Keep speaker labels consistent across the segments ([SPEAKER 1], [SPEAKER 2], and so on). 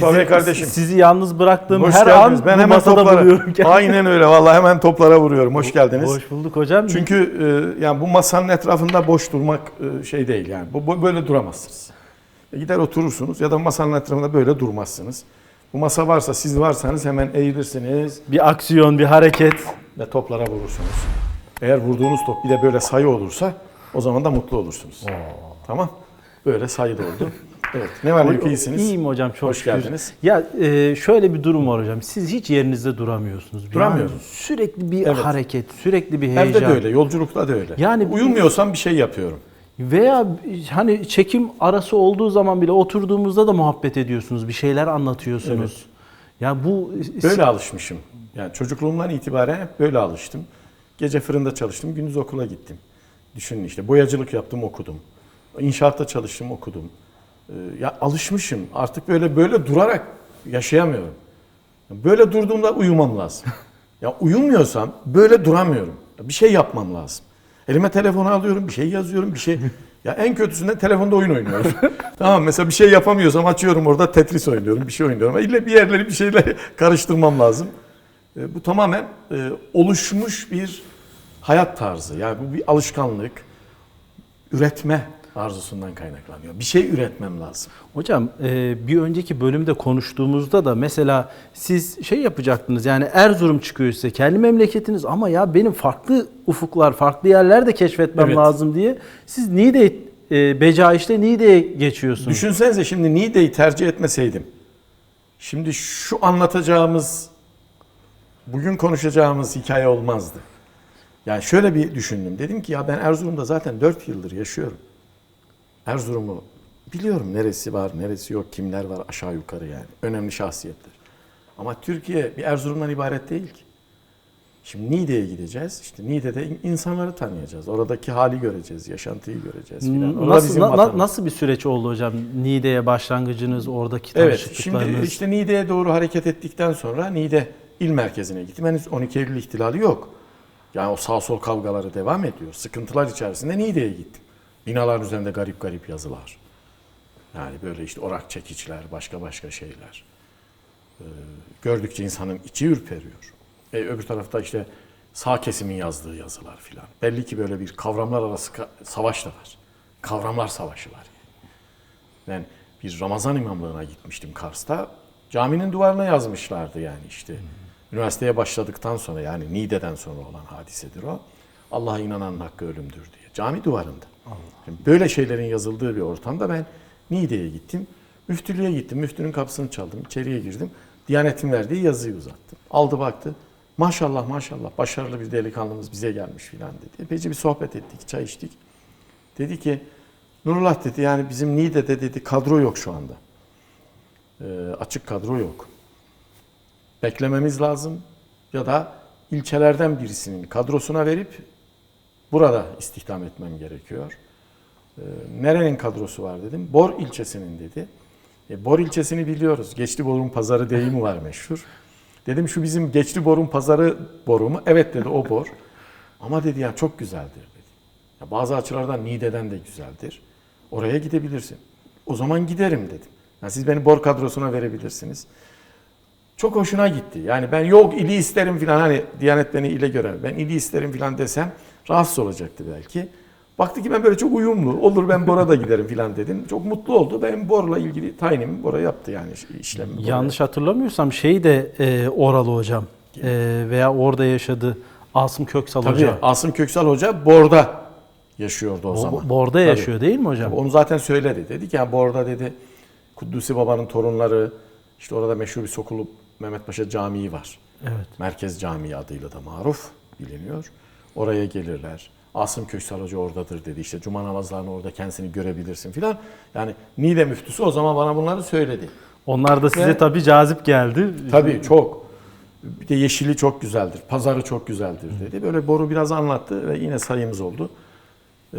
[SPEAKER 1] Mustafa Bey kardeşim.
[SPEAKER 2] sizi yalnız bıraktığım
[SPEAKER 1] Hoş
[SPEAKER 2] her
[SPEAKER 1] geldiniz.
[SPEAKER 2] an
[SPEAKER 1] ben hemen
[SPEAKER 2] masada
[SPEAKER 1] toplara.
[SPEAKER 2] buluyorum kendimi.
[SPEAKER 1] Aynen öyle. Vallahi hemen toplara vuruyorum. Hoş geldiniz.
[SPEAKER 2] Hoş bulduk hocam.
[SPEAKER 1] Çünkü e, yani bu masanın etrafında boş durmak e, şey değil yani. Bu, bu- böyle duramazsınız. E, gider oturursunuz ya da masanın etrafında böyle durmazsınız. Bu masa varsa siz varsanız hemen eğilirsiniz
[SPEAKER 2] bir aksiyon, bir hareket.
[SPEAKER 1] ve toplara vurursunuz. Eğer vurduğunuz top bir de böyle sayı olursa o zaman da mutlu olursunuz. Tamam. Böyle sayı da oldu. Evet. Ne var ne yok iyisiniz?
[SPEAKER 2] İyiyim hocam çok
[SPEAKER 1] Hoş
[SPEAKER 2] şükür.
[SPEAKER 1] geldiniz.
[SPEAKER 2] Ya e, şöyle bir durum var hocam. Siz hiç yerinizde duramıyorsunuz.
[SPEAKER 1] Duramıyorum.
[SPEAKER 2] Yani sürekli bir
[SPEAKER 1] Evet.
[SPEAKER 2] hareket, sürekli bir
[SPEAKER 1] Evde
[SPEAKER 2] heyecan.
[SPEAKER 1] de öyle, yolculukta da öyle.
[SPEAKER 2] Yani-
[SPEAKER 1] uyumuyorsam bir şey yapıyorum.
[SPEAKER 2] Veya hani çekim arası olduğu zaman bile oturduğumuzda da muhabbet ediyorsunuz. Bir şeyler anlatıyorsunuz. Ya bu
[SPEAKER 1] Böyle alışmışım. Yani çocukluğumdan itibaren hep böyle alıştım. Gece fırında çalıştım, gündüz okula gittim. Düşünün işte boyacılık yaptım, okudum. İnşaatta çalıştım, okudum. Ee, ya alışmışım. Artık böyle böyle durarak yaşayamıyorum. Böyle durduğumda uyumam lazım. ya uyumuyorsam böyle duramıyorum. Bir şey yapmam lazım. Elime telefonu alıyorum, bir şey yazıyorum, bir şey. Ya en kötüsünden telefonda oyun oynuyorum. tamam mesela bir şey yapamıyorsam açıyorum orada Tetris oynuyorum, bir şey oynuyorum. İlle bir yerleri bir şeyle karıştırmam lazım. E, bu tamamen e, oluşmuş bir hayat tarzı. Yani bu bir alışkanlık. Üretme arzusundan kaynaklanıyor. Bir şey üretmem lazım.
[SPEAKER 2] Hocam e, bir önceki bölümde konuştuğumuzda da mesela siz şey yapacaktınız yani Erzurum çıkıyor size kendi memleketiniz ama ya benim farklı ufuklar, farklı yerler de keşfetmem
[SPEAKER 1] Evet.
[SPEAKER 2] lazım diye siz Niğde e, Beca işte Niğde'ye geçiyorsunuz.
[SPEAKER 1] Düşünsenize şimdi Niğde'yi tercih etmeseydim. Şimdi şu anlatacağımız, bugün konuşacağımız hikaye olmazdı. Yani şöyle bir düşündüm. Dedim ki ya ben Erzurum'da zaten 4 yıldır yaşıyorum. Erzurum'u biliyorum neresi var, neresi yok, kimler var aşağı yukarı yani. Önemli şahsiyetler. Ama Türkiye bir Erzurum'dan ibaret değil ki. Şimdi Niğde'ye gideceğiz. İşte Niğde'de insanları tanıyacağız. Oradaki hali göreceğiz, yaşantıyı göreceğiz filan.
[SPEAKER 2] Nasıl, na-
[SPEAKER 1] vatanımız.
[SPEAKER 2] nasıl bir süreç oldu hocam? Niğde'ye başlangıcınız, oradaki
[SPEAKER 1] Evet, şimdi
[SPEAKER 2] tanışıklıklarınız.
[SPEAKER 1] işte Niğde'ye doğru hareket ettikten sonra Niğde il merkezine gittim. Henüz 12 Eylül ihtilali yok. Yani o sağ sol kavgaları devam ediyor. Sıkıntılar içerisinde Niğde'ye gittim. Binaların üzerinde garip garip yazılar. Yani böyle işte orak çekiçler, başka başka şeyler. Ee, gördükçe insanın içi ürperiyor. E, öbür tarafta işte sağ kesimin yazdığı yazılar filan. Belli ki böyle bir kavramlar arası ka- savaş da var. Kavramlar savaşı var. Ben bir Ramazan imamlığına gitmiştim Kars'ta. Caminin duvarına yazmışlardı yani işte. Üniversiteye başladıktan sonra yani Niğde'den sonra olan hadisedir o. Allah'a inananın hakkı ölümdür diye. Cami duvarında. Şimdi böyle şeylerin yazıldığı bir ortamda ben Niğde'ye gittim. Müftülüğe gittim. Müftünün kapısını çaldım. içeriye girdim. Diyanetin verdiği yazıyı uzattım. Aldı baktı. Maşallah maşallah başarılı bir delikanlımız bize gelmiş filan dedi. Epeyce bir sohbet ettik, çay içtik. Dedi ki Nurullah dedi yani bizim Niğde'de dedi kadro yok şu anda. Ee, açık kadro yok. Beklememiz lazım ya da ilçelerden birisinin kadrosuna verip burada istihdam etmem gerekiyor. Ee, nerenin kadrosu var dedim. Bor ilçesinin dedi. E, Bor ilçesini biliyoruz. Geçli Borun Pazarı deyimi var meşhur. Dedim şu bizim Geçli Borun Pazarı boru mu? Evet dedi o bor. Ama dedi ya çok güzeldir dedi. Ya bazı açılardan Niğde'den de güzeldir. Oraya gidebilirsin. O zaman giderim dedim. Yani siz beni bor kadrosuna verebilirsiniz. Çok hoşuna gitti. Yani ben yok ili isterim filan hani Diyanet beni ile görer. Ben ili isterim filan desem rahatsız olacaktı belki. Baktı ki ben böyle çok uyumlu. Olur ben Bor'a da giderim filan dedim. Çok mutlu oldu. Benim Bor'la ilgili tayinimi Bor'a yaptı yani işlemi. Bor'a
[SPEAKER 2] Yanlış hatırlamıyorsam şey de e, oralı hocam E, veya orada yaşadı Asım Köksal
[SPEAKER 1] Tabii
[SPEAKER 2] Hoca.
[SPEAKER 1] Asım Köksal Hoca Bor'da yaşıyordu o
[SPEAKER 2] Bo-
[SPEAKER 1] zaman.
[SPEAKER 2] Bor'da
[SPEAKER 1] Tabii.
[SPEAKER 2] yaşıyor değil mi hocam?
[SPEAKER 1] Onu zaten söyledi. Dedi ki yani Bor'da dedi Kudüs'ü Baba'nın torunları işte orada meşhur bir Sokulu Mehmet Paşa Camii var.
[SPEAKER 2] Evet.
[SPEAKER 1] Merkez Camii adıyla da maruf biliniyor. Oraya gelirler. Asım Köksal Hoca oradadır dedi. İşte cuma namazlarını orada kendisini görebilirsin filan. Yani Niğde müftüsü o zaman bana bunları söyledi.
[SPEAKER 2] Onlar da size
[SPEAKER 1] Ve-
[SPEAKER 2] tabii cazip geldi.
[SPEAKER 1] Tabii çok. Bir de yeşili çok güzeldir. Pazarı çok güzeldir dedi. Böyle boru biraz anlattı ve yine sayımız oldu. Ee,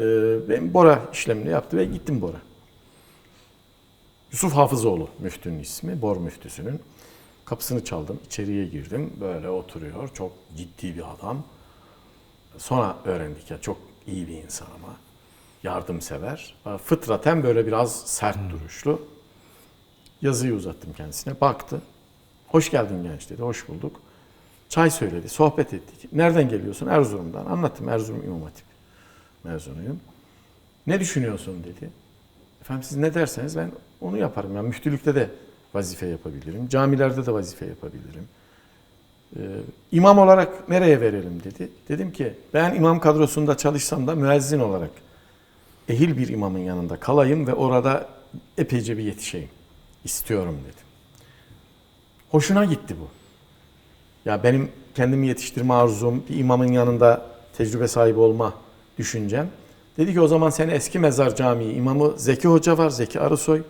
[SPEAKER 1] ben Bora işlemini yaptı ve gittim Bora. Yusuf Hafızoğlu müftünün ismi. Bor müftüsünün. Kapısını çaldım. içeriye girdim. Böyle oturuyor. Çok ciddi bir adam. Sonra öğrendik ya çok iyi bir insan ama. Yardımsever. Fıtraten böyle biraz sert duruşlu. Yazıyı uzattım kendisine. Baktı. Hoş geldin genç dedi. Hoş bulduk. Çay söyledi. Sohbet ettik. Nereden geliyorsun? Erzurum'dan. Anlattım. Erzurum İmam Hatip mezunuyum. Ne düşünüyorsun dedi. Efendim siz ne derseniz ben onu yaparım. Yani müftülükte de vazife yapabilirim. Camilerde de vazife yapabilirim. Ee, imam olarak nereye verelim dedi. Dedim ki ben imam kadrosunda çalışsam da müezzin olarak ehil bir imamın yanında kalayım ve orada epeyce bir yetişeyim. istiyorum dedim. Hoşuna gitti bu. Ya benim kendimi yetiştirme arzum, bir imamın yanında tecrübe sahibi olma düşüncem. Dedi ki o zaman seni eski mezar camii imamı Zeki Hoca var, Zeki Arısoy.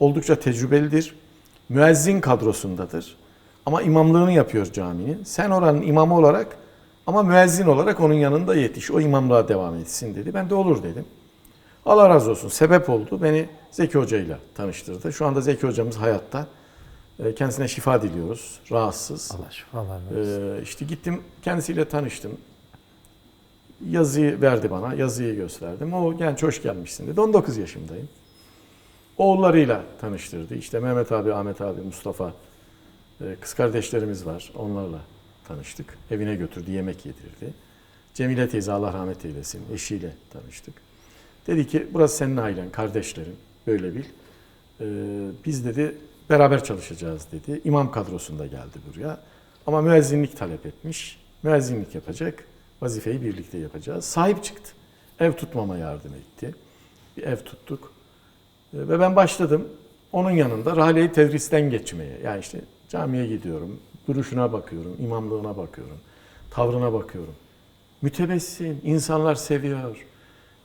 [SPEAKER 1] Oldukça tecrübelidir. Müezzin kadrosundadır. Ama imamlığını yapıyor caminin. Sen oranın imamı olarak ama müezzin olarak onun yanında yetiş. O imamlığa devam etsin dedi. Ben de olur dedim. Allah razı olsun. Sebep oldu. Beni Zeki Hoca ile tanıştırdı. Şu anda Zeki Hocamız hayatta. Ee, Kendisine şifa diliyoruz. Rahatsız.
[SPEAKER 2] Allah şifalar versin.
[SPEAKER 1] Ee, işte gittim kendisiyle tanıştım. Yazıyı verdi bana. Yazıyı gösterdim. O genç hoş gelmişsin dedi. 19 yaşındayım. Oğullarıyla tanıştırdı. İşte Mehmet abi, Ahmet abi, Mustafa kız kardeşlerimiz var. Onlarla tanıştık. Evine götürdü, yemek yedirdi. Cemile teyze Allah rahmet eylesin. Eşiyle tanıştık. Dedi ki burası senin ailen, kardeşlerin. Böyle bil. Ee, biz dedi beraber çalışacağız dedi. İmam kadrosunda geldi buraya. Ama müezzinlik talep etmiş. Müezzinlik yapacak. Vazifeyi birlikte yapacağız. Sahip çıktı. Ev tutmama yardım etti. Bir ev tuttuk. Ee, Ve ben başladım. Onun yanında rahleyi tedristen geçmeye. Yani işte camiye gidiyorum. Duruşuna bakıyorum. imamlığına bakıyorum. Tavrına bakıyorum. Mütebessim. insanlar seviyor.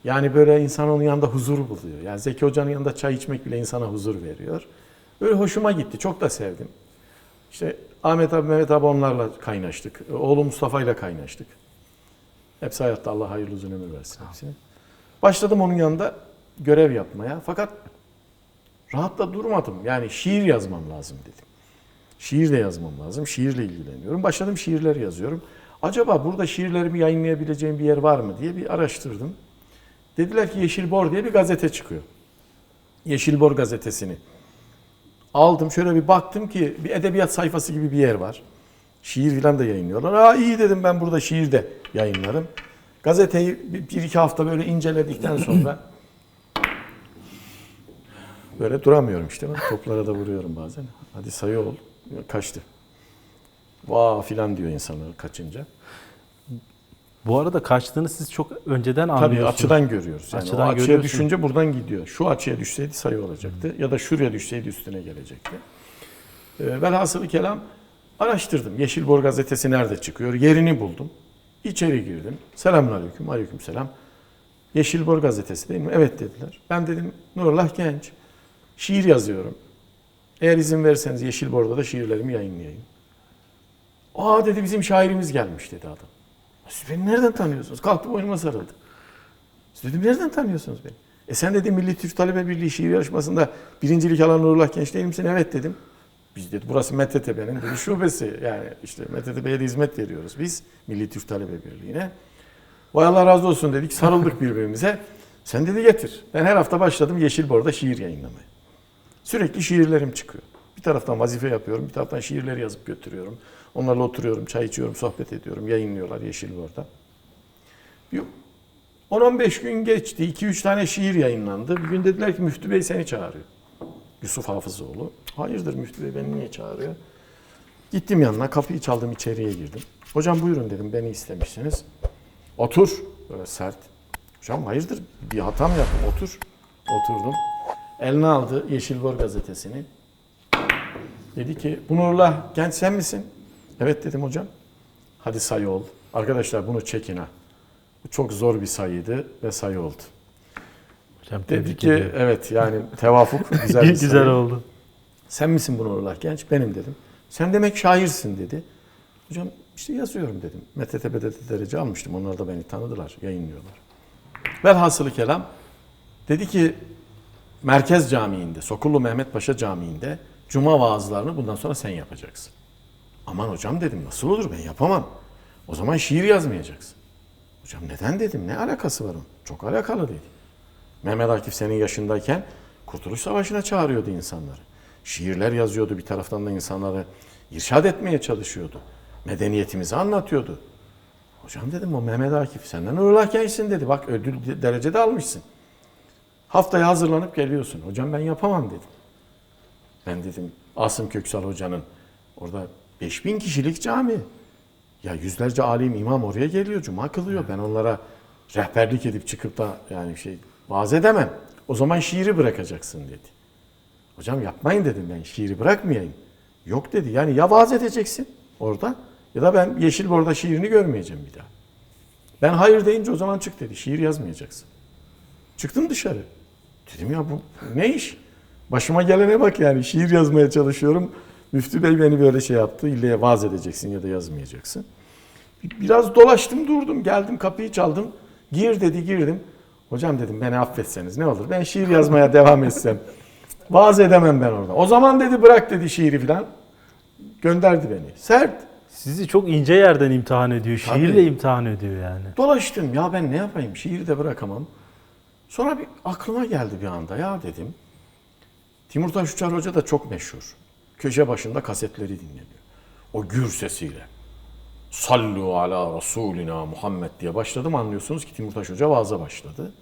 [SPEAKER 1] Yani böyle insan onun yanında huzur buluyor. Yani Zeki Hoca'nın yanında çay içmek bile insana huzur veriyor. Böyle hoşuma gitti. Çok da sevdim. İşte Ahmet abi, Mehmet abi onlarla kaynaştık. Oğlum Mustafa ile kaynaştık. Hepsi hayatta Allah hayırlı uzun ömür versin hepsine. Başladım onun yanında görev yapmaya. Fakat rahat da durmadım. Yani şiir yazmam lazım dedim. Şiir de yazmam lazım. Şiirle ilgileniyorum. Başladım şiirler yazıyorum. Acaba burada şiirlerimi yayınlayabileceğim bir yer var mı diye bir araştırdım. Dediler ki Yeşil Bor diye bir gazete çıkıyor. Yeşil Bor gazetesini. Aldım şöyle bir baktım ki bir edebiyat sayfası gibi bir yer var. Şiir falan da yayınlıyorlar. Aa iyi dedim ben burada şiir de yayınlarım. Gazeteyi bir, iki hafta böyle inceledikten sonra böyle duramıyorum işte. Toplara da vuruyorum bazen. Hadi sayı ol. Kaçtı. Vaa filan diyor insanlar kaçınca.
[SPEAKER 2] Bu arada kaçtığını siz çok önceden
[SPEAKER 1] Tabii
[SPEAKER 2] anlıyorsunuz.
[SPEAKER 1] açıdan görüyoruz. Yani
[SPEAKER 2] Açıdan
[SPEAKER 1] o açıya
[SPEAKER 2] görüyorsun.
[SPEAKER 1] düşünce buradan gidiyor. Şu açıya düşseydi sayı olacaktı ya da şuraya düşseydi üstüne gelecekti. Ee, velhasılı kelam araştırdım. Yeşilbor gazetesi nerede çıkıyor? Yerini buldum. İçeri girdim. Selamünaleyküm. Aleykümselam. Yeşilbor gazetesi değil mi? Evet dediler. Ben dedim Nurullah Genç. Şiir yazıyorum. Eğer izin verirseniz Yeşilbor'da da şiirlerimi yayınlayayım. Aa dedi bizim şairimiz gelmiş dedi adam. Siz beni nereden tanıyorsunuz? Kalktı boynuma sarıldı. Siz dedim nereden tanıyorsunuz beni? E sen dedi Milli Türk Talebe Birliği şiir yarışmasında birincilik alan Nurullah Genç değil misin? Evet dedim. Biz dedi burası MTTB'nin bir şubesi. Yani işte MTTB'ye de hizmet veriyoruz biz Milli Türk Talebe Birliği'ne. Vay Allah razı olsun dedik sarıldık birbirimize. Sen dedi getir. Ben her hafta başladım Yeşilbor'da şiir yayınlamaya. Sürekli şiirlerim çıkıyor. Bir taraftan vazife yapıyorum, bir taraftan şiirleri yazıp götürüyorum. Onlarla oturuyorum, çay içiyorum, sohbet ediyorum. Yayınlıyorlar Yeşilbor'da. Bir 10-15 gün geçti. 2-3 tane şiir yayınlandı. Bir gün dediler ki Müftü Bey seni çağırıyor. Yusuf Hafızoğlu. Hayırdır Müftü Bey beni niye çağırıyor? Gittim yanına kapıyı çaldım içeriye girdim. Hocam buyurun dedim beni istemişsiniz. Otur. Böyle sert. Hocam hayırdır bir hata mı yaptım? Otur. Oturdum. Eline aldı Yeşilbor gazetesini. Dedi ki bu Nurullah genç sen misin? Evet dedim hocam. Hadi sayı ol. Arkadaşlar bunu çekin ha. Bu çok zor bir sayıydı ve sayı oldu.
[SPEAKER 2] Hocam,
[SPEAKER 1] Dedi ki
[SPEAKER 2] ediyorum.
[SPEAKER 1] evet yani tevafuk güzel bir
[SPEAKER 2] Güzel
[SPEAKER 1] sayı.
[SPEAKER 2] oldu.
[SPEAKER 1] Sen misin bu Nurullah Genç? Benim dedim. Sen demek şairsin dedi. Hocam işte yazıyorum dedim. MTTB'de de derece almıştım. Onlar da beni tanıdılar, yayınlıyorlar. Velhasılı kelam dedi ki Merkez Camii'nde, Sokullu Mehmet Paşa Camii'nde cuma vaazlarını bundan sonra sen yapacaksın. Aman hocam dedim nasıl olur ben yapamam. O zaman şiir yazmayacaksın. Hocam neden dedim ne alakası var onun? Çok alakalı dedi. Mehmet Akif senin yaşındayken Kurtuluş Savaşı'na çağırıyordu insanları. Şiirler yazıyordu bir taraftan da insanları irşad etmeye çalışıyordu. Medeniyetimizi anlatıyordu. Hocam dedim o Mehmet Akif senden öğrenkensin dedi. Bak ödül derecede almışsın. Haftaya hazırlanıp geliyorsun. Hocam ben yapamam dedim. Ben dedim Asım Köksal hocanın orada 5000 kişilik cami. Ya yüzlerce alim imam oraya geliyor, cuma kılıyor. Ben onlara rehberlik edip çıkıp da yani şey vaaz edemem. O zaman şiiri bırakacaksın dedi. Hocam yapmayın dedim ben şiiri bırakmayayım. Yok dedi. Yani ya vaaz edeceksin orada ya da ben Yeşil Bor'da şiirini görmeyeceğim bir daha. Ben hayır deyince o zaman çık dedi. Şiir yazmayacaksın. Çıktım dışarı. Dedim ya bu ne iş? Başıma gelene bak yani şiir yazmaya çalışıyorum. Müftü Bey beni böyle şey yaptı. İlle vaaz edeceksin ya da yazmayacaksın. Biraz dolaştım durdum. Geldim kapıyı çaldım. Gir dedi girdim. Hocam dedim beni affetseniz ne olur. Ben şiir yazmaya devam etsem. Vaaz edemem ben orada. O zaman dedi bırak dedi şiiri filan. Gönderdi beni. Sert.
[SPEAKER 2] Sizi çok ince yerden imtihan ediyor.
[SPEAKER 1] Tabii.
[SPEAKER 2] Şiirle imtihan ediyor yani.
[SPEAKER 1] Dolaştım ya ben ne yapayım şiiri de bırakamam. Sonra bir aklıma geldi bir anda ya dedim. Timur Taş Uçar Hoca da çok meşhur. Köşe başında kasetleri dinleniyor. O gür sesiyle. Sallu ala Resulina Muhammed diye başladım anlıyorsunuz ki Timur Taş Hoca vaaza başladı.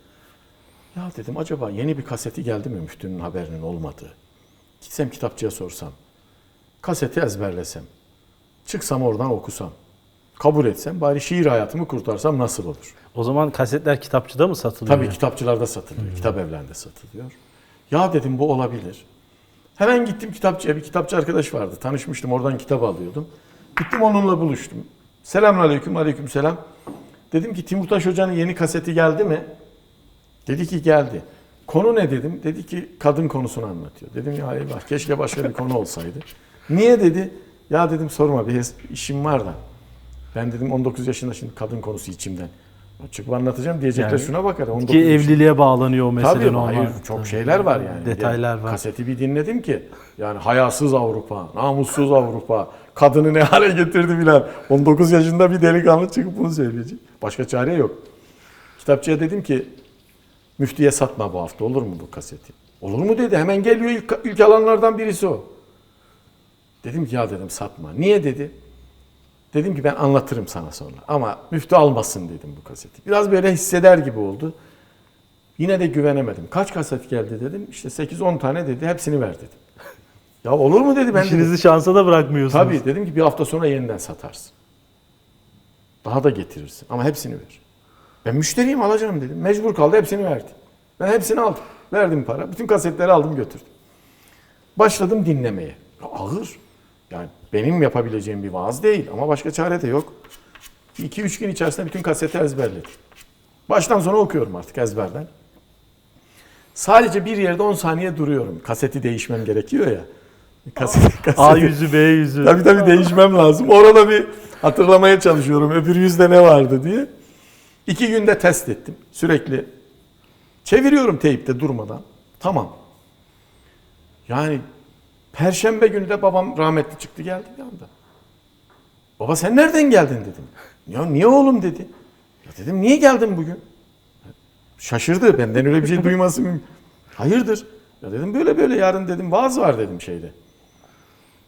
[SPEAKER 1] Ya dedim acaba yeni bir kaseti geldi mi müftünün haberinin olmadığı. Gitsem kitapçıya sorsam. Kaseti ezberlesem. Çıksam oradan okusam. Kabul etsem bari şiir hayatımı kurtarsam nasıl olur?
[SPEAKER 2] O zaman kasetler kitapçıda mı satılıyor?
[SPEAKER 1] Tabii kitapçılarda satılıyor. Kitap evlerinde satılıyor. Ya dedim bu olabilir. Hemen gittim kitapçıya. Bir kitapçı arkadaş vardı. Tanışmıştım. Oradan kitap alıyordum. Gittim onunla buluştum. Selamun aleyküm. Aleyküm selam. Dedim ki Timurtaş Hoca'nın yeni kaseti geldi mi? Dedi ki geldi. Konu ne dedim? Dedi ki kadın konusunu anlatıyor. Dedim ya eyvah keşke başka bir konu olsaydı. Niye dedi? Ya dedim sorma bir işim var da. Ben dedim 19 yaşında şimdi kadın konusu içimden. Çıkıp anlatacağım diyecekler
[SPEAKER 2] Yani
[SPEAKER 1] şuna bakar. 19
[SPEAKER 2] Ki evliliğe bağlanıyor o mesele
[SPEAKER 1] Tabii
[SPEAKER 2] normal.
[SPEAKER 1] hayır çok şeyler var yani.
[SPEAKER 2] Detaylar var.
[SPEAKER 1] Kaseti bir dinledim ki yani hayasız Avrupa, namussuz Avrupa, kadını ne hale getirdi filan. 19 yaşında bir delikanlı çıkıp bunu söyleyecek. Başka çare yok. Kitapçıya dedim ki müftüye satma bu hafta olur mu bu kaseti? Olur mu dedi hemen geliyor ilk, ilk alanlardan birisi o. Dedim ki ya dedim satma. Niye dedi? Dedim ki ben anlatırım sana sonra. Ama müftü almasın dedim bu kaseti. Biraz böyle hisseder gibi oldu. Yine de güvenemedim. Kaç kaset geldi dedim. İşte 8-10 tane dedi. Hepsini ver dedim. Ya olur mu dedi ben dedim.
[SPEAKER 2] İşinizi şansa da bırakmıyorsunuz.
[SPEAKER 1] Tabii dedim ki bir hafta sonra yeniden satarsın. Daha da getirirsin ama hepsini ver. Ben müşteriyim alacağım dedim. Mecbur kaldı hepsini verdi. Ben hepsini aldım. Verdim para. Bütün kasetleri aldım götürdüm. Başladım dinlemeye. Ya Ağır. Yani benim yapabileceğim bir vaaz değil ama başka çare de yok. 2-3 gün içerisinde bütün kaseti ezberledim. Baştan sona okuyorum artık ezberden. Sadece bir yerde 10 saniye duruyorum. Kaseti değişmem gerekiyor ya. Kaseti, kaseti.
[SPEAKER 2] A yüzü B yüzü.
[SPEAKER 1] Tabii tabii değişmem lazım. Orada bir hatırlamaya çalışıyorum. Öbür yüzde ne vardı diye. İki günde test ettim. Sürekli çeviriyorum teyipte durmadan. Tamam. Yani Perşembe günü de babam rahmetli çıktı geldi anda. Baba sen nereden geldin dedim. Ya niye oğlum dedi. Ya dedim niye geldin bugün? Şaşırdı benden öyle bir şey duyması. Hayırdır? Ya dedim böyle böyle yarın dedim vaaz var dedim şeyde.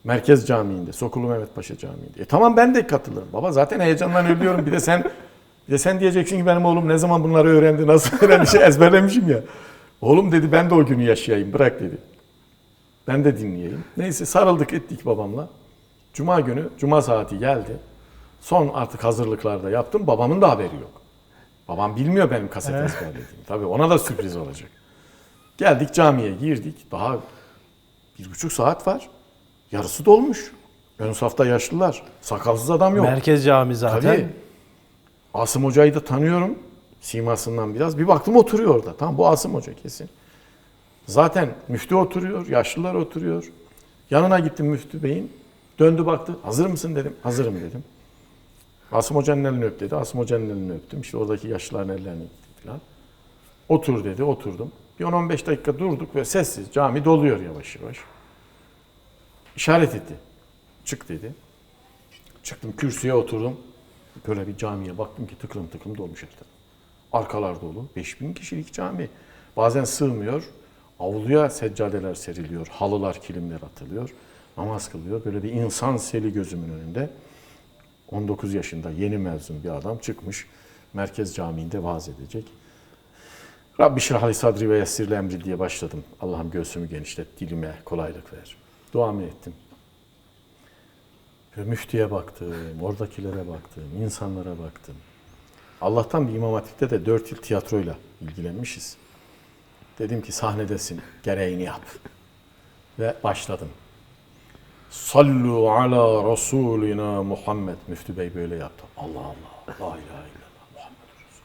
[SPEAKER 1] Merkez Camii'nde, Sokulu Mehmet Paşa Camii'nde. E tamam ben de katılırım. Baba zaten heyecandan ölüyorum. Bir de sen bir de sen diyeceksin ki benim oğlum ne zaman bunları öğrendi, nasıl öğrendi, şey ezberlemişim ya. Oğlum dedi ben de o günü yaşayayım, bırak dedi. Ben de dinleyeyim. Neyse sarıldık ettik babamla. Cuma günü, cuma saati geldi. Son artık hazırlıklarda yaptım. Babamın da haberi yok. Babam bilmiyor benim kaset ezberlediğimi. Tabii ona da sürpriz olacak. Geldik camiye girdik. Daha bir buçuk saat var. Yarısı dolmuş. Ön safta yaşlılar. Sakalsız adam yok.
[SPEAKER 2] Merkez Cami zaten.
[SPEAKER 1] Tabii. Asım Hoca'yı da tanıyorum. Simasından biraz. Bir baktım oturuyor orada. Tamam bu Asım Hoca kesin. Zaten müftü oturuyor, yaşlılar oturuyor. Yanına gittim müftü beyin. Döndü baktı. Hazır mısın dedim. Hazırım dedim. Asım Hoca'nın elini öp dedi. Asım Hoca'nın elini öptüm. İşte oradaki yaşlıların ellerini öptüm falan. Otur dedi. Oturdum. Bir 10-15 dakika durduk ve sessiz. Cami doluyor yavaş yavaş. İşaret etti. Çık dedi. Çıktım kürsüye oturdum. Böyle bir camiye baktım ki tıklım tıklım dolmuş her taraf. Arkalar dolu. 5000 kişilik cami. Bazen sığmıyor. Avluya seccadeler seriliyor, halılar, kilimler atılıyor. Namaz kılıyor. Böyle bir insan seli gözümün önünde. 19 yaşında yeni mezun bir adam çıkmış. Merkez Camii'nde vaaz edecek. Rabbi şirahli sadri ve yessirli emri diye başladım. Allah'ım göğsümü genişlet, dilime kolaylık ver. Duamı ettim. Ve müftüye baktım, oradakilere baktım, insanlara baktım. Allah'tan bir İmam Hatip'te de 4 yıl tiyatroyla ilgilenmişiz. Dedim ki sahnedesin, gereğini yap. Ve başladım. Sallu ala Resulina Muhammed. Müftü Bey böyle yaptı. Allah Allah, la ilahe illallah, Muhammed Resul.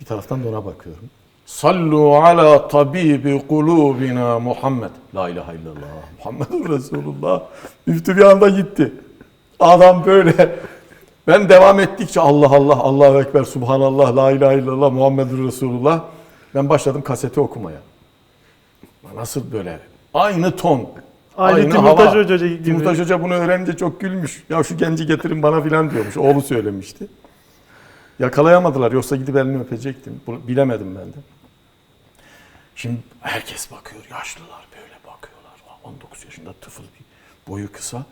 [SPEAKER 1] Bir taraftan da ona bakıyorum. Sallu ala tabibi kulubina Muhammed. La ilahe illallah, Muhammed Resulullah. Müftü bir anda gitti. Adam böyle. Ben devam ettikçe Allah Allah, Allahu Ekber, Subhanallah, La ilahe illallah, Muhammedur Resulullah. Ben başladım kaseti okumaya. Nasıl böyle? Aynı ton.
[SPEAKER 2] Aynı Timurtaş Hoca gibi.
[SPEAKER 1] Timurtaş Hoca bunu öğrenince çok gülmüş. Ya şu genci getirin bana filan diyormuş. Oğlu söylemişti. Yakalayamadılar. Yoksa gidip elini öpecektim. Bunu bilemedim ben de. Şimdi herkes bakıyor. Yaşlılar böyle bakıyorlar. 19 yaşında tıfıl bir boyu kısa.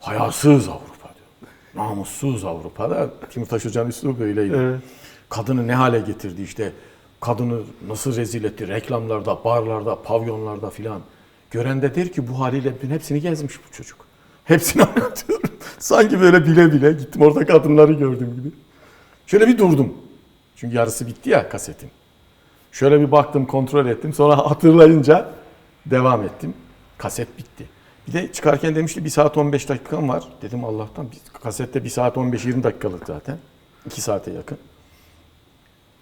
[SPEAKER 1] Hayasız Avrupa diyor. Namussuz Avrupa'da Timurtaş Hoca'nın üslubu böyleydi.
[SPEAKER 2] Evet.
[SPEAKER 1] Kadını ne hale getirdi işte. Kadını nasıl rezil etti reklamlarda, barlarda, pavyonlarda filan. Gören de der ki bu haliyle bütün hepsini gezmiş bu çocuk. Hepsini anlatıyorum. Sanki böyle bile bile gittim orada kadınları gördüm gibi. Şöyle bir durdum. Çünkü yarısı bitti ya kasetin. Şöyle bir baktım, kontrol ettim. Sonra hatırlayınca devam ettim. Kaset bitti. Bir de çıkarken demişti 1 saat 15 dakikam var. Dedim Allah'tan kasette 1 saat 15-20 dakikalık zaten. 2 saate yakın.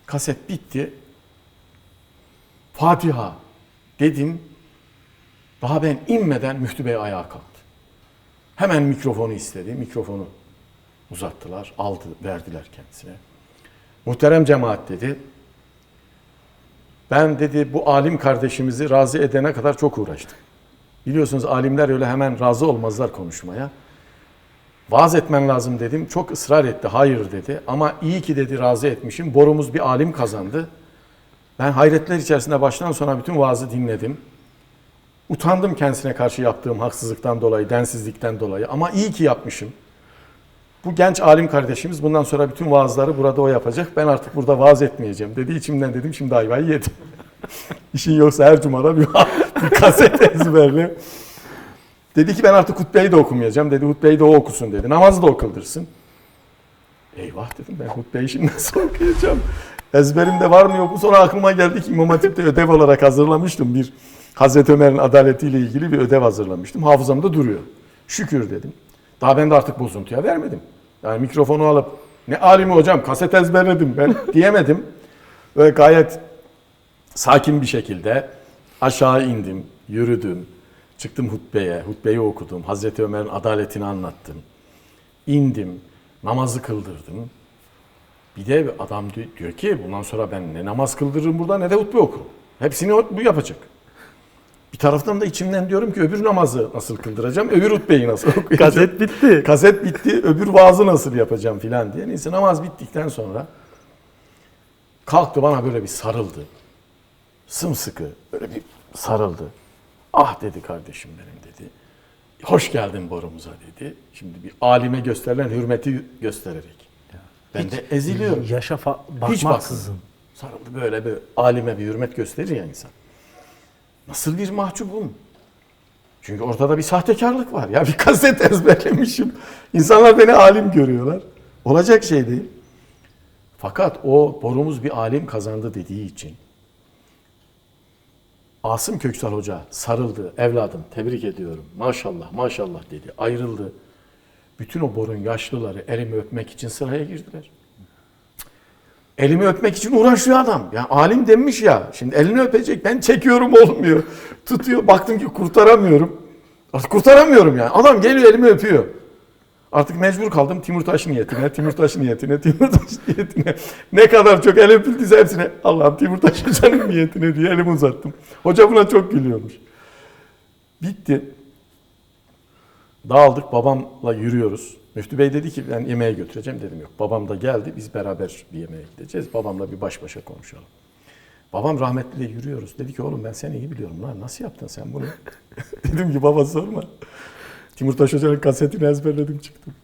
[SPEAKER 1] Kaset bitti. Fatiha dedim. Daha ben inmeden Müftü Bey ayağa kalktı. Hemen mikrofonu istedi. Mikrofonu uzattılar. Aldı, verdiler kendisine. Muhterem cemaat dedi. Ben dedi bu alim kardeşimizi razı edene kadar çok uğraştım. Biliyorsunuz alimler öyle hemen razı olmazlar konuşmaya. Vaaz etmen lazım dedim. Çok ısrar etti. Hayır dedi. Ama iyi ki dedi razı etmişim. Borumuz bir alim kazandı. Ben hayretler içerisinde baştan sona bütün vaazı dinledim. Utandım kendisine karşı yaptığım haksızlıktan dolayı, densizlikten dolayı. Ama iyi ki yapmışım. Bu genç alim kardeşimiz bundan sonra bütün vaazları burada o yapacak. Ben artık burada vaaz etmeyeceğim dedi. İçimden dedim şimdi ayvayı yedim. İşin yoksa her cumada bir, bir kaset ezberle. Dedi ki ben artık hutbeyi de okumayacağım. Dedi hutbeyi de o okusun dedi. Namazı da o kıldırsın. Eyvah dedim ben hutbeyi şimdi nasıl okuyacağım? Ezberimde var mı yok mu? Sonra aklıma geldi ki İmam Hatip'te ödev olarak hazırlamıştım. Bir Hazreti Ömer'in adaletiyle ilgili bir ödev hazırlamıştım. Hafızamda duruyor. Şükür dedim. Daha ben de artık bozuntuya vermedim. Yani mikrofonu alıp ne alimi hocam kaset ezberledim ben diyemedim. Ve gayet sakin bir şekilde aşağı indim, yürüdüm. Çıktım hutbeye, hutbeyi okudum. Hazreti Ömer'in adaletini anlattım. İndim, namazı kıldırdım. Bir de adam di- diyor ki bundan sonra ben ne namaz kıldırırım burada ne de hutbe okurum. Hepsini bu yapacak. Bir taraftan da içimden diyorum ki öbür namazı nasıl kıldıracağım, öbür hutbeyi nasıl okuyacağım.
[SPEAKER 2] Kaset bitti.
[SPEAKER 1] Kaset bitti, öbür vaazı nasıl yapacağım filan diye. Neyse namaz bittikten sonra kalktı bana böyle bir sarıldı. Sımsıkı böyle bir sarıldı. Ah dedi kardeşim benim dedi. Hoş geldin borumuza dedi. Şimdi bir alime gösterilen hürmeti göstererek. Ben de eziliyorum.
[SPEAKER 2] Yaşa
[SPEAKER 1] Hiç
[SPEAKER 2] bakmaksızın.
[SPEAKER 1] Sarıldı böyle bir alime bir hürmet gösterir ya insan. Nasıl bir mahcubum. Çünkü ortada bir sahtekarlık var. Ya bir kaset ezberlemişim. İnsanlar beni alim görüyorlar. Olacak şey değil. Fakat o borumuz bir alim kazandı dediği için Asım Köksal Hoca sarıldı. Evladım tebrik ediyorum. Maşallah maşallah dedi. Ayrıldı. Bütün o borun yaşlıları elimi öpmek için sıraya girdiler. Elimi öpmek için uğraşıyor adam. Ya alim demiş ya. Şimdi elini öpecek. Ben çekiyorum olmuyor. Tutuyor. Baktım ki kurtaramıyorum. Artık kurtaramıyorum yani. Adam geliyor elimi öpüyor. Artık mecbur kaldım Timurtaş niyetine, Timurtaş niyetine, Timurtaş niyetine. Ne kadar çok el öpüldüyse hepsine Allah'ım Timurtaş Hoca'nın niyetine diye elimi uzattım. Hoca buna çok gülüyormuş. Bitti. Dağıldık babamla yürüyoruz. Müftü Bey dedi ki ben yemeğe götüreceğim dedim yok. Babam da geldi biz beraber bir yemeğe gideceğiz. Babamla bir baş başa konuşalım. Babam rahmetliyle yürüyoruz. Dedi ki oğlum ben seni iyi biliyorum lan. Nasıl yaptın sen bunu? Dedim ki baba sorma. Timur Taş Hoca'nın kasetini ezberledim çıktım.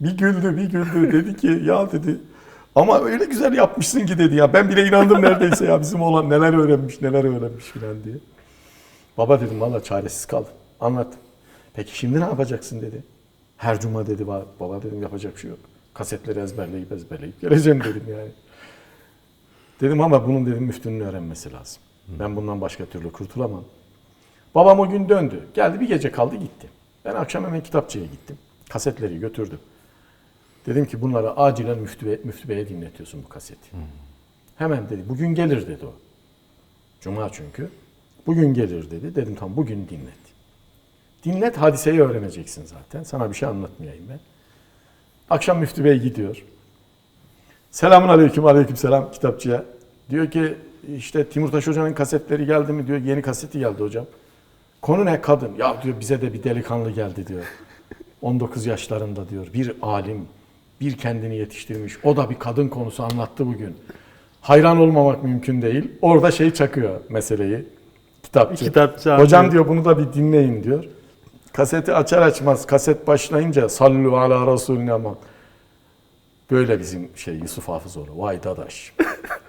[SPEAKER 1] Bir güldü bir güldü. Dedi ki ya dedi ama öyle güzel yapmışsın ki dedi ya. Ben bile inandım neredeyse ya bizim oğlan neler öğrenmiş neler öğrenmiş filan diye. Baba dedim valla çaresiz kaldım. Anlattım. Peki şimdi ne yapacaksın dedi. Her cuma dedi "Va- baba dedim yapacak bir şey yok. Kasetleri ezberleyip ezberleyip geleceğim dedim yani. Dedim ama bunun dedim müftünün öğrenmesi lazım. Ben bundan başka türlü kurtulamam. Babam o gün döndü. Geldi bir gece kaldı gitti. Ben akşam hemen kitapçıya gittim. Kasetleri götürdüm. Dedim ki bunları acilen müftü, bey- müftü beye dinletiyorsun bu kaseti. Hemen dedi bugün gelir dedi o. Cuma çünkü. Bugün gelir dedi. Dedim tamam bugün dinlet. Dinlet hadiseyi öğreneceksin zaten. Sana bir şey anlatmayayım ben. Akşam müftü bey gidiyor. Selamun aleyküm, aleyküm selam kitapçıya. Diyor ki işte Timur Taş Hoca'nın kasetleri geldi mi diyor. Yeni kaseti geldi hocam. Konu ne kadın? Ya diyor bize de bir delikanlı geldi diyor. 19 yaşlarında diyor. Bir alim, bir kendini yetiştirmiş. O da bir kadın konusu anlattı bugün. Hayran olmamak mümkün değil. Orada şey çakıyor meseleyi. Kitapçı.
[SPEAKER 2] Kitapçı
[SPEAKER 1] Hocam diyor bunu da bir dinleyin diyor. Kaseti açar açmaz kaset başlayınca sallu ala resulüne ama böyle bizim şey Yusuf Hafızoğlu. Vay dadaş.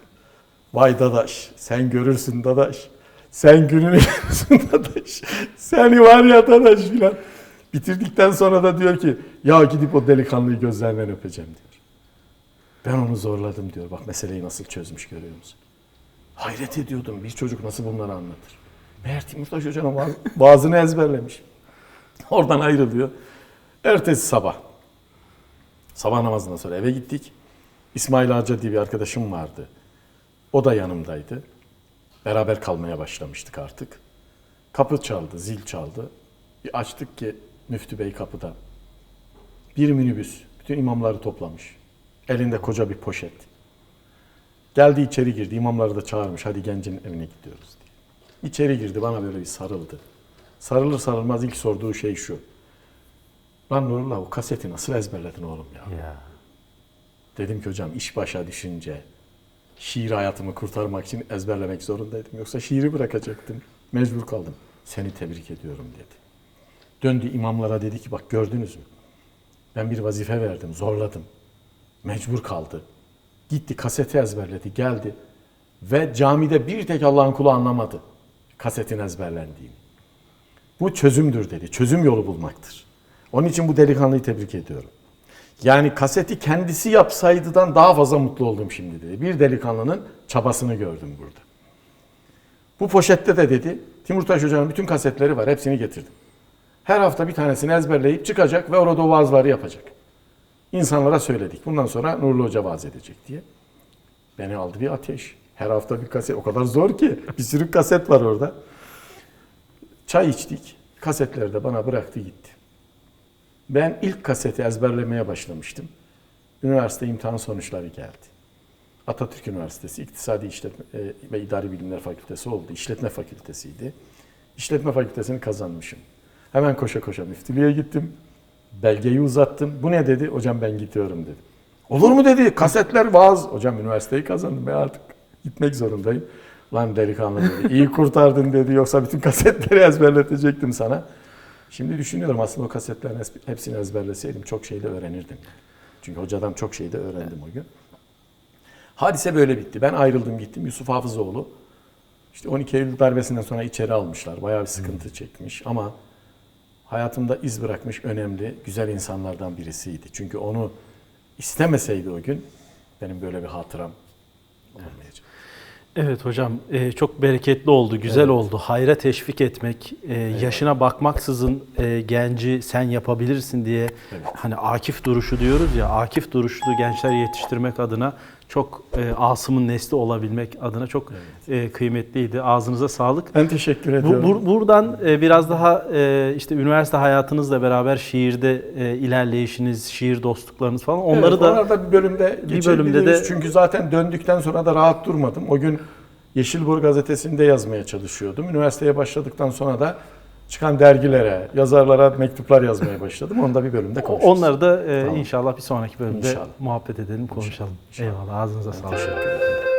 [SPEAKER 1] Vay dadaş. Sen görürsün dadaş. Sen gününü görürsün dadaş. Seni var ya dadaş filan. Bitirdikten sonra da diyor ki ya gidip o delikanlıyı gözlerinden öpeceğim diyor. Ben onu zorladım diyor. Bak meseleyi nasıl çözmüş görüyor musun? Hayret ediyordum bir çocuk nasıl bunları anlatır. Meğer Timurtaş Hoca'nın vaaz- vaazını ezberlemiş. Oradan ayrılıyor. Ertesi sabah. Sabah namazından sonra eve gittik. İsmail Arca diye bir arkadaşım vardı. O da yanımdaydı. Beraber kalmaya başlamıştık artık. Kapı çaldı, zil çaldı. Bir açtık ki müftü bey kapıda. Bir minibüs. Bütün imamları toplamış. Elinde koca bir poşet. Geldi içeri girdi. İmamları da çağırmış. Hadi gencin evine gidiyoruz diye. İçeri girdi bana böyle bir sarıldı. Sarılır sarılmaz ilk sorduğu şey şu. Lan Nurullah o kaseti nasıl ezberledin oğlum ya?
[SPEAKER 2] Ya.
[SPEAKER 1] Dedim ki hocam iş başa düşünce şiir hayatımı kurtarmak için ezberlemek zorundaydım. Yoksa şiiri bırakacaktım. Mecbur kaldım. Seni tebrik ediyorum dedi. Döndü imamlara dedi ki bak gördünüz mü? Ben bir vazife verdim, zorladım. Mecbur kaldı. Gitti kaseti ezberledi, geldi. Ve camide bir tek Allah'ın kulu anlamadı kasetin ezberlendiğini. Bu çözümdür dedi. Çözüm yolu bulmaktır. Onun için bu delikanlıyı tebrik ediyorum. Yani kaseti kendisi yapsaydıdan daha fazla mutlu oldum şimdi dedi. Bir delikanlının çabasını gördüm burada. Bu poşette de dedi Timur Taş Hoca'nın bütün kasetleri var. Hepsini getirdim. Her hafta bir tanesini ezberleyip çıkacak ve orada vaazları yapacak. İnsanlara söyledik. Bundan sonra Nurlu Hoca vaaz edecek diye. Beni aldı bir ateş. Her hafta bir kaset. O kadar zor ki. Bir sürü kaset var orada. Çay içtik. Kasetleri de bana bıraktı gitti. Ben ilk kaseti ezberlemeye başlamıştım. Üniversite imtihan sonuçları geldi. Atatürk Üniversitesi İktisadi İşletme e, ve İdari Bilimler Fakültesi oldu. İşletme Fakültesiydi. İşletme Fakültesini kazanmışım. Hemen koşa koşa müftülüğe gittim. Belgeyi uzattım. Bu ne dedi? Hocam ben gidiyorum dedi. Olur mu dedi. Kasetler vaaz. Hocam üniversiteyi kazandım. Ben artık gitmek zorundayım. Lan delikanlı dedi. İyi kurtardın dedi. Yoksa bütün kasetleri ezberletecektim sana. Şimdi düşünüyorum aslında o kasetlerin hepsini ezberleseydim çok şey de öğrenirdim. Çünkü hocadan çok şey de öğrendim o gün. Hadise böyle bitti. Ben ayrıldım gittim. Yusuf Hafızoğlu. İşte 12 Eylül darbesinden sonra içeri almışlar. Bayağı bir sıkıntı çekmiş ama hayatımda iz bırakmış önemli, güzel insanlardan birisiydi. Çünkü onu istemeseydi o gün benim böyle bir hatıram olmayacak.
[SPEAKER 2] Evet hocam e, çok bereketli oldu, güzel oldu. Hayra teşvik etmek, e, yaşına bakmaksızın e, genci sen yapabilirsin diye
[SPEAKER 1] Evet.
[SPEAKER 2] hani Akif duruşu diyoruz ya, Akif duruşlu gençler yetiştirmek adına çok e, Asım'ın nesli olabilmek adına çok e, kıymetliydi. Ağzınıza sağlık.
[SPEAKER 1] Ben teşekkür
[SPEAKER 2] Bu,
[SPEAKER 1] ediyorum.
[SPEAKER 2] bur- buradan e, biraz daha e, işte üniversite hayatınızla beraber şiirde e, ilerleyişiniz, şiir dostluklarınız falan onları
[SPEAKER 1] Evet,
[SPEAKER 2] da
[SPEAKER 1] da bir bölümde
[SPEAKER 2] bir bölümde de-
[SPEAKER 1] çünkü zaten döndükten sonra da rahat durmadım. O gün Yeşilbur gazetesinde yazmaya çalışıyordum. Üniversiteye başladıktan sonra da çıkan dergilere, yazarlara mektuplar yazmaya başladım. Onu da bir bölümde konuşuruz.
[SPEAKER 2] onları da e,
[SPEAKER 1] Tamam.
[SPEAKER 2] inşallah bir sonraki bölümde
[SPEAKER 1] İnşallah.
[SPEAKER 2] muhabbet edelim, konuşalım.
[SPEAKER 1] İnşallah.
[SPEAKER 2] Eyvallah ağzınıza sağlık.
[SPEAKER 1] Teşekkür ederim.